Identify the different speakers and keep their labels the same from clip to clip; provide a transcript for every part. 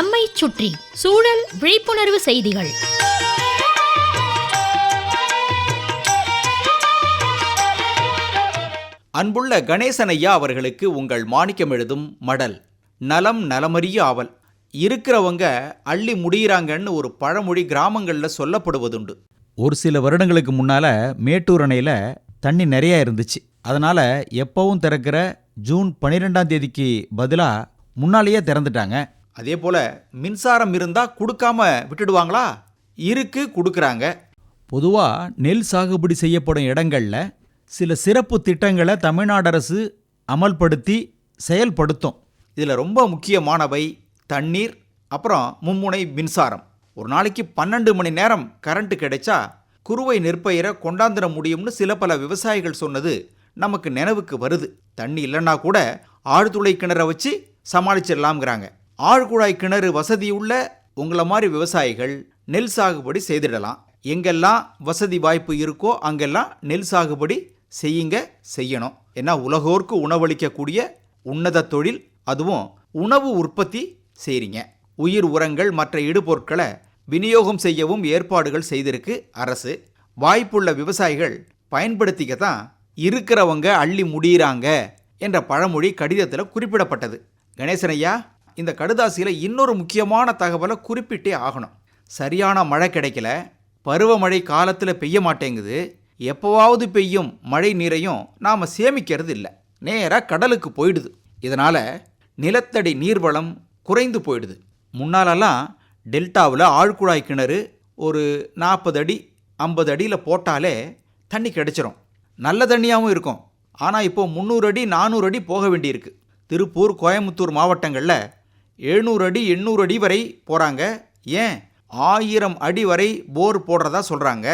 Speaker 1: நம்மை சுற்றி சூழல் விழிப்புணர்வு செய்திகள்.
Speaker 2: அன்புள்ள கணேசன் ஐயா அவர்களுக்கு உங்கள் மாணிக்கம் எழுதும் மடல். நலம் நலமறிய ஆவல். இருக்கிறவங்க அள்ளி முடியிறாங்கன்னு ஒரு பழமொழி கிராமங்களில் சொல்லப்படுவதுண்டு.
Speaker 3: ஒரு சில வருடங்களுக்கு முன்னால மேட்டூர் அணையில் தண்ணி நிறைய இருந்துச்சு. அதனால எப்பவும் திறக்கிற ஜூன் பன்னிரெண்டாம் தேதிக்கு பதிலாக முன்னாலேயே திறந்துட்டாங்க.
Speaker 2: அதே போல் மின்சாரம் இருந்தால் கொடுக்காம விட்டுடுவாங்களா? இருக்கு கொடுக்குறாங்க.
Speaker 3: பொதுவாக நெல் சாகுபடி செய்யப்படும் இடங்கள்ல சில சிறப்பு திட்டங்களை தமிழ்நாடு அரசு அமல்படுத்தி செயல்படுத்தும்.
Speaker 2: இதில் ரொம்ப முக்கியமானவை தண்ணீர் அப்புறம் மும்முனை மின்சாரம். ஒரு நாளைக்கு பன்னெண்டு மணி நேரம் கரண்ட் கிடைச்சா குறுவை நெற்பயிரை கொண்டாந்துட முடியும்னு சில பல விவசாயிகள் சொன்னது நமக்கு நினைவுக்கு வருது. தண்ணி இல்லைன்னா கூட ஆழ்துளை கிணற வச்சு சமாளிச்சிடலாம்ங்கிறாங்க. ஆழ்குழாய் கிணறு வசதியுள்ள உங்களை மாதிரி விவசாயிகள் நெல் சாகுபடி செய்திடலாம். எங்கெல்லாம் வசதி வாய்ப்பு இருக்கோ அங்கெல்லாம் நெல் சாகுபடி செய்யுங்க செய்யணும். ஏன்னா உலகோர்க்கு உணவளிக்கக்கூடிய உன்னத தொழில் அதுவும் உணவு உற்பத்தி செய்கிறீங்க உயிர் உரங்கள் மற்ற இடுபொருட்களை விநியோகம் செய்யவும் ஏற்பாடுகள் செய்திருக்கு அரசு. வாய்ப்புள்ள விவசாயிகள் பயன்படுத்திக்க தான் இருக்கிறவங்க அள்ளி முடியிறாங்க என்ற பழமொழி கடிதத்தில் குறிப்பிடப்பட்டது. கணேசன் ஐயா இந்த கடுதாசியில் இன்னொரு முக்கியமான தகவலை குறிப்பிட்டே ஆகணும். சரியான மழை கிடைக்கல பருவமழை காலத்தில் பெய்ய மாட்டேங்குது எப்போவாவது பெய்யும் மழை நீரையும் நாம் சேமிக்கிறது இல்லை நேராக கடலுக்கு போயிடுது. இதனால் நிலத்தடி நீர்வளம் குறைந்து போயிடுது. முன்னாலெல்லாம் டெல்டாவில் ஆழ்குழாய் கிணறு ஒரு நாற்பது அடி ஐம்பது அடியில் போட்டாலே தண்ணி கிடைச்சிரும். நல்ல தண்ணியாகவும் இருக்கும். ஆனால் இப்போ முந்நூறு அடி நானூறு அடி போக வேண்டியிருக்கு. திருப்பூர் கோயம்புத்தூர் மாவட்டங்களில் எழுநூறு அடி எண்ணூறு அடி வரை போகிறாங்க ஏன்? ஆயிரம் அடி வரை போர் போடுறதா சொல்கிறாங்க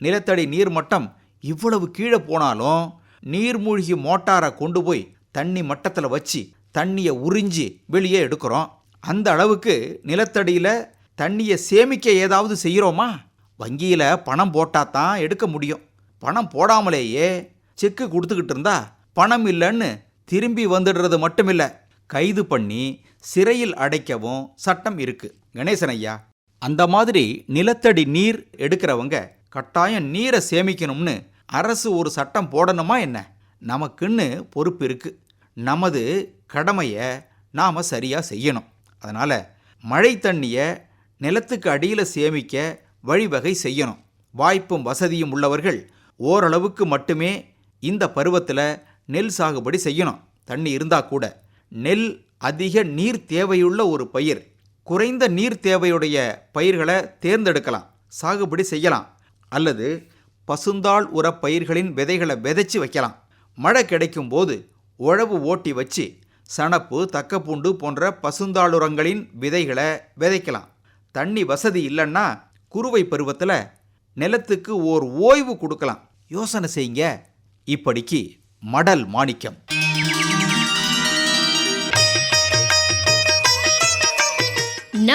Speaker 2: நிலத்தடி நீர் மட்டம் இவ்வளவு கீழே போனாலும் நீர்மூழ்கி மோட்டாரை கொண்டு போய் தண்ணி மட்டத்தில் வச்சு தண்ணியை உறிஞ்சி வெளியே எடுக்கிறோம். அந்த அளவுக்கு நிலத்தடியில் தண்ணியை சேமிக்க ஏதாவது செய்கிறோமா வங்கியில் பணம் போட்டால் தான் எடுக்க முடியும். பணம் போடாமலேயே செக்கு கொடுத்துக்கிட்டு இருந்தா பணம் இல்லைன்னு திரும்பி வந்துடுறது மட்டும் இல்லை கைது பண்ணி சிறையில் அடைக்கவும் சட்டம் இருக்கு. கணேசன் ஐயா அந்த மாதிரி நிலத்தடி நீர் எடுக்கிறவங்க கட்டாயம் நீரை சேமிக்கணும்னு அரசு ஒரு சட்டம் போடணுமா என்ன? நமக்குன்னு பொறுப்பு இருக்கு. நமது கடமையை நாம் சரியாக செய்யணும். அதனால் மழை தண்ணியை நிலத்துக்கு அடியில் சேமிக்க வழிவகை செய்யணும். வாய்ப்பும் வசதியும் உள்ளவர்கள் ஓரளவுக்கு மட்டுமே இந்த பருவத்தில் நெல் சாகுபடி செய்யணும். தண்ணி இருந்தால் கூட நெல் அதிக நீர் தேவையுள்ள ஒரு பயிர். குறைந்த நீர் தேவையுடைய பயிர்களை தேர்ந்தெடுக்கலாம் சாகுபடி செய்யலாம் அல்லது பசுந்தாள் உர பயிர்களின் விதைகளை விதைச்சி வைக்கலாம். மழை கிடைக்கும் போது உழவு ஓட்டி வச்சு சணப்பு தக்கப்பூண்டு போன்ற பசுந்தாளுரங்களின் விதைகளை விதைக்கலாம். தண்ணி வசதி இல்லைன்னா குறுவை பருவத்தில் நிலத்துக்கு ஓர் ஓய்வு கொடுக்கலாம். யோசனை செய்யுங்க. இப்படிக்கு மடல் மாணிக்கம்.